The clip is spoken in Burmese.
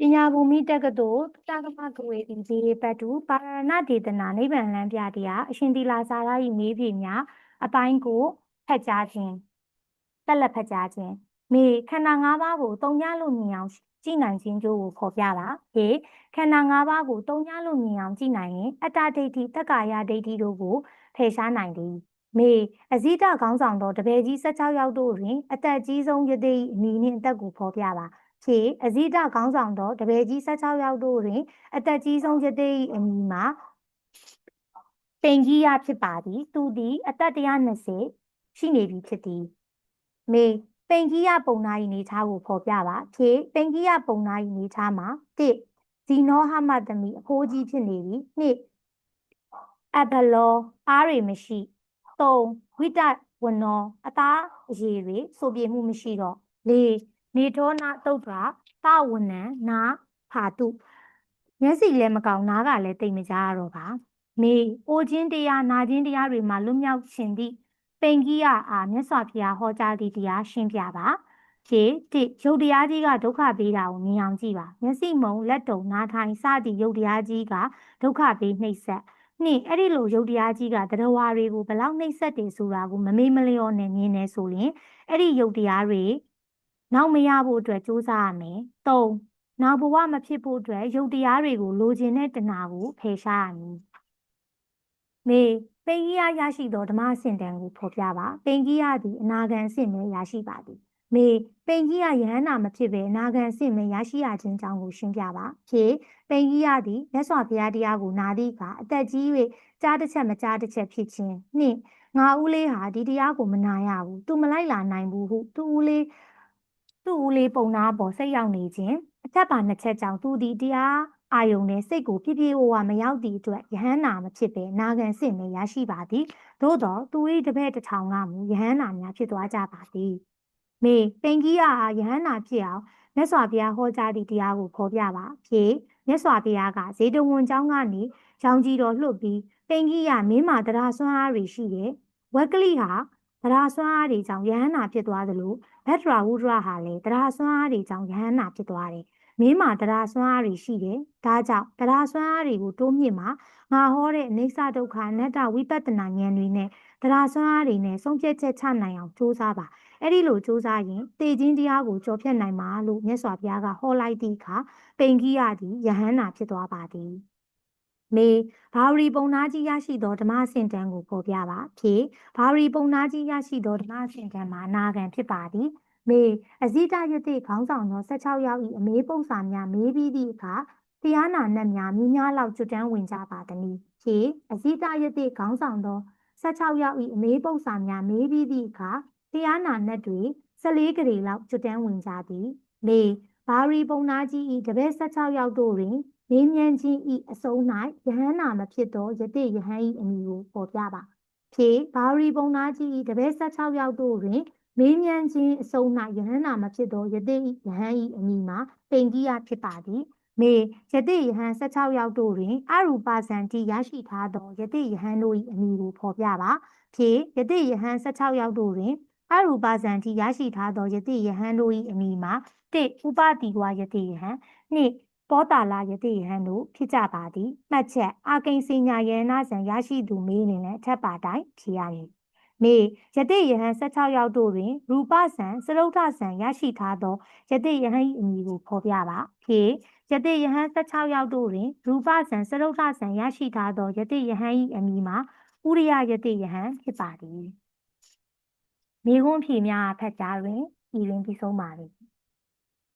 ပညာဘူမိတက္ကသိုလ်တက္ကမဂဝေဒီဇေပတ်တုပါရဏဒေသနာနိဗ္ဗာန်လမ်းပြတရားအရှင်သီလာစာရဤမေးဖြေများအပိုင်းကိုဖတ်ကြားခြင်းတက်လက်ဖတ်ကြားခြင်းမေခန္ဓာ၅ပါးကိုတုံညလို့မြင်အောင်ကြည့်နိုင်ခြင်းကြိုးကိုခေါ်ပြပါဟေခန္ဓာ၅ပါးကိုတုံညလို့မြင်အောင်ကြည့်နိုင်ရင်အတ္တဒိဋ္ဌိတက္ကာယဒိဋ္ဌိတို့ကိုဖယ်ရှားနိုင်သည်မေအဇိတခေါင်းဆောင်သောတပည့်ကြီး16ယောက်တို့တွင်အသက်ကြီးဆုံးယသိအမည်နှင့်အသက်ကိုဖော်ပြပါ ဖြေအဇိတခေါင်းဆောင်သောတပည့်ကြီး16ယောက်တို့တွင် အသက်ကြီးဆုံးယသိအမည်မှာပင်ကြီးရဖြစ်ပါသည်သူသည်အသက်120ရှိနေပြီဖြစ်သည်မေပင်ကြီးရပုံနာ၏နေသားကိုဖော်ပြပါဖြေပင်ကြီးရပုံနာ၏နေသားမှာ1ဇီနောဟမသမီအဖိုးကြီးဖြစ်နေပြီ2အဘလောအားတွေမရှိ3ဝိတဝနောအသားအရေတွေဆိုပြေမှုမရှိတော့4 နေထောနာတုတ်တာသဝနံနာဖာတုမျက်စိလည်းမကောင်းနားကလည်းတိတ်မကြရတော့ပါမေအိုခြင်းတရားနာခြင်းတရားတွေမှာလွတ်မြောက်ရှင်သည့်ပိန်ကြီးရအားမြတ်စွာဘုရားဟောကြားသည့်တရားရှင်းပြပါဖြေတိရုပ်တရားကြီးကဒုက္ခပေးတာကိုမြင်အောင်ကြည့်ပါမျက်စိမုံလက်တုံနားထိုင်စသည့်ရုပ်တရားကြီးကဒုက္ခပေးနှိပ်စက်နှင့်အဲ့ဒီလိုရုပ်တရားကြီးကတရားဝါတွေကိုဘလောက်နှိပ်စက်တယ်ဆိုတာကိုမမေ့မလျော့နဲ့မြင်နေဆိုရင်အဲ့ဒီရုပ်တရားတွေ နောက်မရဖို့အတွက်စူးစမ်းရမယ်။၃နောက်ဘဝမဖြစ်ဖို့အတွက်ရုပ်တရားတွေကိုလိုချင်တဲ့တဏှာကိုဖယ်ရှားရမည်။မေပိန်ကြီးရရှိသောဓမ္မစင်တန်ကိုဖော်ပြပါ။ပိန်ကြီးရသည်အနာဂံစင်ပဲရရှိပါသည်။မေပိန်ကြီးရယဟန္တာမဖြစ်ပဲအနာဂံစင်ပဲရရှိရခြင်းကြောင့်ကိုရှင်းပြပါ။ဖြေပိန်ကြီးရသည်မြတ်စွာဘုရားတရားကိုနာသည့်အခါအသက်ကြီး၍ကြားတစ်ချက်မကြားတစ်ချက်ဖြစ်ခြင်းနှင့်ငါဦးလေးဟာဒီတရားကိုမနာရဘူး။ तू မလိုက်လာနိုင်ဘူးဟုသူ့ဦးလေး သူ့ဦးလေးပုံနာပေါ်စိတ်ရောက်နေခြင်းအထက်ပါနှစ်ချက်ကြောင့်သူဒီတရားအာယုန်နဲ့စိတ်ကိုပြည့်ပြည့်ဝဝမရောက်သည့်အတွက်ယဟန္နာမဖြစ်ပဲနာဂန်စစ်နဲ့ရရှိပါသည်သို့တော့သူ၏တပည့်တစ်ထောင်ကမူယဟန္နာများဖြစ်သွားကြပါသည်မေပင်ကြီးအားယဟန္နာဖြစ်အောင်မြတ်စွာဘုရားဟောကြားသည့်တရားကိုဖော်ပြပါဖြေမြတ်စွာဘုရားကဇေတဝန်ကျောင်းကနေရောင်ကြီးတော်လှုပ်ပြီးပင်ကြီးရမင်းမာတရားဆွမ်းအားတွေရှိတယ်ဝက်ကလိဟာ တရားဆွမ်းအားတွေကြောင့်ယဟန္နာဖြစ်သွားသလိုဘက်ဒရာဝုဒရာဟာလည်းတရားဆွမ်းအားတွေကြောင့်ယဟန္နာဖြစ်သွားတယ်မင်းမှာတရားဆွမ်းအားတွေရှိတယ်ဒါကြောင့်တရားဆွမ်းအားတွေကိုတိုးမြင့်မှာငါဟောတဲ့အိဋ္ဌဒုက္ခအနတ္တဝိပဿနာဉာဏ်တွေနဲ့တရားဆွမ်းအားတွေနဲ့ဆုံးဖြတ်ချက်ချနိုင်အောင်ကြိုးစားပါအဲ့ဒီလိုကြိုးစားရင်တေခြင်းတရားကိုကြော်ဖြတ်နိုင်မှာလို့မြတ်စွာဘုရားကဟောလိုက်သည့်အခါပိန်ကြီးရသည်ယဟန္နာဖြစ်သွားပါသည် မေဘာဝရီပုံနာကြီးရရှိသောဓမ္မစင်တန်ကိုဖော်ပြပါဖြေဘာဝရီပုံနာကြီးရရှိသောဓမ္မစင်တန်မှာအနာဂံဖြစ်ပါသည်မေအဇိတယတိခေါင်းဆောင်သော16ယောက်၏အမေးပုံစာများမေးပြီးသည့်အခါတရားနာနှက်များမြများလောက်ကျွတ်တန်းဝင်ကြပါသည်။ဖြေအဇိတယတိခေါင်းဆောင်သော16ယောက်၏အမေးပုံစာများမေးပြီးသည့်အခါတရားနာနှက်တွေ14ကလေးလောက်ကျွတ်တန်းဝင်ကြသည်။မေဘာရီပုံနာကြီး၏တပည့်16ယောက်တို့တွင် မေးမြန်းခြင်း၏အစုံ၌ယဟန္နာမဖြစ်သောယတိယဟန်၏အမည်ကိုပေါ်ပြပါ။ဖြေဘာရီပုံနာကြီး၏တပည့်16ယောက်တို့တွင်မေးမြန်းခြင်းအစုံ၌ယဟန္တာမဖြစ်သောယတိယဟန်ဤအမိမှာပိန်ကြီးရဖြစ်ပါသည်မေယတိယဟန်16ယောက်တို့တွင်အရူပဇံတိရရှိထားသောယတိယဟန်တို့၏အမိကိုဖော်ပြပါဖြေယတိယဟန်16ယောက်တို့တွင်အရူပဇံတိရရှိထားသောယတိယဟန်တို့၏အမိမှာတိဥပတိဝယတိယဟန်နှင့် ပောတာလာယတိယဟန်တို့ဖြစ်ကြပါသည်မှတ်ချက်အာကိဉ္စညာယေနဇံရရှိသူမေးနေနဲ့အထက်ပါတိုင်းဖြေရမည်မေယတိယဟန်16ယောက်တို့တွင် ရူပဆံစရုဒ္ဓဆံရရှိထားသောယတိယဟန်၏အမည်ကိုဖော်ပြပါဖြေယတိယဟန်16ယောက်တို့တွင်ရူပဆံစရုဒ္ဓဆံရရှိထားသောယတိယဟန်၏အမည်မှာဥရိယယတိယဟန်ဖြစ်ပါသည်မိခွန်းဖြေများဖတ်ကြားတွင်ဤတွင်ပြီးဆုံးပါသည်